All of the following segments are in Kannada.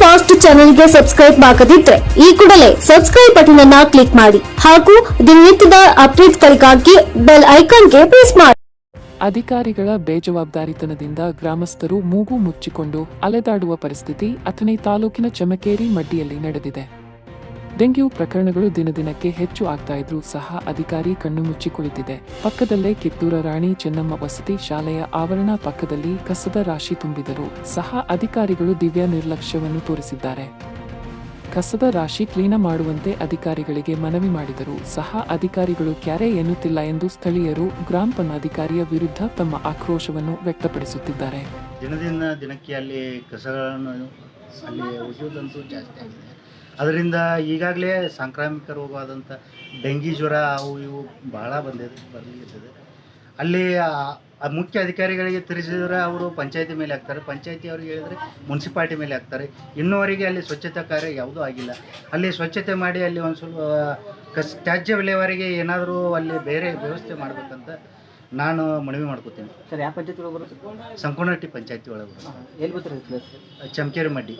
ಫಾಸ್ಟ್ ಚಾನೆಲ್ಗೆ ಸಬ್ಸ್ಕ್ರೈಬ್ ಆಗದಿದ್ರೆ ಈ ಕೂಡಲೇ ಸಬ್ಸ್ಕ್ರೈಬ್ ಬಟನ್ ಅನ್ನ ಕ್ಲಿಕ್ ಮಾಡಿ ಹಾಗೂ ದಿನನಿತ್ಯದ ಅಪ್ಡೇಟ್ಗಳಿಗಾಗಿ ಬೆಲ್ ಐಕಾನ್ಗೆ ಪ್ರೆಸ್ ಮಾಡಿ. ಅಧಿಕಾರಿಗಳ ಬೇಜವಾಬ್ದಾರಿತನದಿಂದ ಗ್ರಾಮಸ್ಥರು ಮೂಗು ಮುಚ್ಚಿಕೊಂಡು ಅಲೆದಾಡುವ ಪರಿಸ್ಥಿತಿ ಅಥಣಿ ತಾಲೂಕಿನ ಚಮಕೇರಿ ಮಡ್ಡಿಯಲ್ಲಿ ನಡೆದಿದೆ. ಡೆಂಗ್ಯೂ ಪ್ರಕರಣಗಳು ದಿನ ದಿನಕ್ಕೆ ಹೆಚ್ಚು ಆಗ್ತಾ ಇದ್ರೂ ಸಹ ಅಧಿಕಾರಿ ಕಣ್ಣು ಮುಚ್ಚಿ ಕುಳಿತಿದೆ. ಪಕ್ಕದಲ್ಲೇ ಕಿತ್ತೂರ ರಾಣಿ ಚೆನ್ನಮ್ಮ ವಸತಿ ಶಾಲೆಯ ಆವರಣ ಪಕ್ಕದಲ್ಲಿ ಕಸದ ರಾಶಿ ತುಂಬಿದರೂ. ಸಹ ಅಧಿಕಾರಿಗಳು ದಿವ್ಯ ನಿರ್ಲಕ್ಷ್ಯವನ್ನು ತೋರಿಸಿದ್ದಾರೆ. ಕಸದ ರಾಶಿ ಕ್ಲೀನ ಮಾಡುವಂತೆ ಅಧಿಕಾರಿಗಳಿಗೆ ಮನವಿ ಮಾಡಿದರೂ. ಸಹ ಅಧಿಕಾರಿಗಳು ಕ್ಯಾರೆ ಎನ್ನುತ್ತಿಲ್ಲ ಎಂದು ಸ್ಥಳೀಯರು ಗ್ರಾಮ ಪಂಚಾಧಿಕಾರಿಯ ವಿರುದ್ಧ ತಮ್ಮ ಆಕ್ರೋಶವನ್ನು ವ್ಯಕ್ತಪಡಿಸುತ್ತಿದ್ದಾರೆ. ದಿನದಿಂದ ದಿನಕ್ಕೆ ಅಲ್ಲಿ ಕಸಗಳನ್ನು, ಅಲ್ಲಿ ಜಾಸ್ತಿ ಆಗಿದೆ. ಅದರಿಂದ ಈಗಾಗಲೇ ಸಾಂಕ್ರಾಮಿಕ ರೋಗವಾದಂಥ ಡೆಂಗಿ ಜ್ವರ, ಅವು ಇವು ಬಹಳ ಬಂದಿದೆ ಬರಲಿದೆ ಅಲ್ಲಿ ಮುಖ್ಯ ಅಧಿಕಾರಿಗಳಿಗೆ ತಿಳಿಸಿದರೆ ಅವರು ಪಂಚಾಯತಿ ಮೇಲೆ ಹಾಕ್ತಾರೆ. ಪಂಚಾಯತಿ ಅವ್ರಿಗೆ ಹೇಳಿದರೆ ಮುನ್ಸಿಪಾಲ್ಟಿ ಮೇಲೆ ಹಾಕ್ತಾರೆ. ಇನ್ನೂವರೆಗೆ ಅಲ್ಲಿ ಸ್ವಚ್ಛತಾ ಕಾರ್ಯ ಯಾವುದೂ ಆಗಿಲ್ಲ. ಅಲ್ಲಿ ಸ್ವಚ್ಛತೆ ಮಾಡಿ ಅಲ್ಲಿ ಒಂದು ಸ್ವಲ್ಪ ಕಸ್, ತ್ಯಾಜ್ಯ ವಿಲೇವಾರಿಗೆ ಏನಾದರೂ ಅಲ್ಲಿ ಬೇರೆ ವ್ಯವಸ್ಥೆ ಮಾಡಬೇಕಂತ ನಾನು ಮನವಿ ಮಾಡ್ಕೋತೀನಿ. ಸರ್ ಯಾವ ಪಂಚಾಯತಿ ಒಳಗೆ ಬರುತ್ತೆ ಸಂಕೋನಟ್ಟಿ ಪಂಚಾಯತಿ ಒಳಗೆ ಬರುತ್ತೆ ಎಲ್ಲಿ ಬರ್ತಾರೆ ಪ್ಲೇಸ್ ಚಮಕೇರಿ ಮಡ್ಡಿ.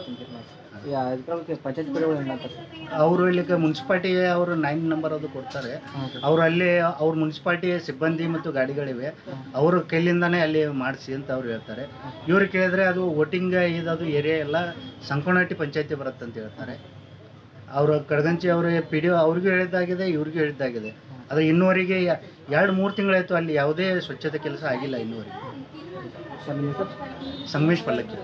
ಪಂಚಾಯತ್ ಕಡೆ ಅವರು ಇಲ್ಲಿಗೆ ಮುನ್ಸಿಪಾಲ್ಟಿ ಅವರು ನೈನ್ ನಂಬರ್ ಅದು ಕೊಡ್ತಾರೆ. ಅವ್ರು ಅಲ್ಲಿ ಅವ್ರ ಮುನ್ಸಿಪಾಲ್ಟಿ ಸಿಬ್ಬಂದಿ ಮತ್ತು ಗಾಡಿಗಳಿವೆ. ಅವರು ಕೈಲಿಂದಾನೇ ಅಲ್ಲಿ ಮಾಡಿಸಿ ಅಂತ ಅವ್ರು ಹೇಳ್ತಾರೆ. ಇವ್ರು ಕೇಳಿದ್ರೆ ಅದು ವೋಟಿಂಗ್ ಇದದು ಏರಿಯಾ ಎಲ್ಲ ಸಂಕೋನಟ್ಟಿ ಪಂಚಾಯತಿ ಬರುತ್ತೆ ಅಂತ ಹೇಳ್ತಾರೆ. ಅವರು ಕಡಗಂಚಿ ಅವರು ಪಿ ಡಿ ಅವ್ರಿಗೂ ಹೇಳಿದ್ದಾಗಿದೆ ಇವ್ರಿಗೂ ಹೇಳಿದ್ದಾಗಿದೆ. ಆದರೆ ಇನ್ನೂವರೆಗೆ ಎರಡು ಮೂರು ತಿಂಗಳಾಯಿತು ಅಲ್ಲಿ ಯಾವುದೇ ಸ್ವಚ್ಛತೆ ಕೆಲಸ ಆಗಿಲ್ಲ ಇನ್ನೂವರೆಗೆ. ಸಂಗಮೇಶ್ ಪಲ್ಲಕ್ಕಿ.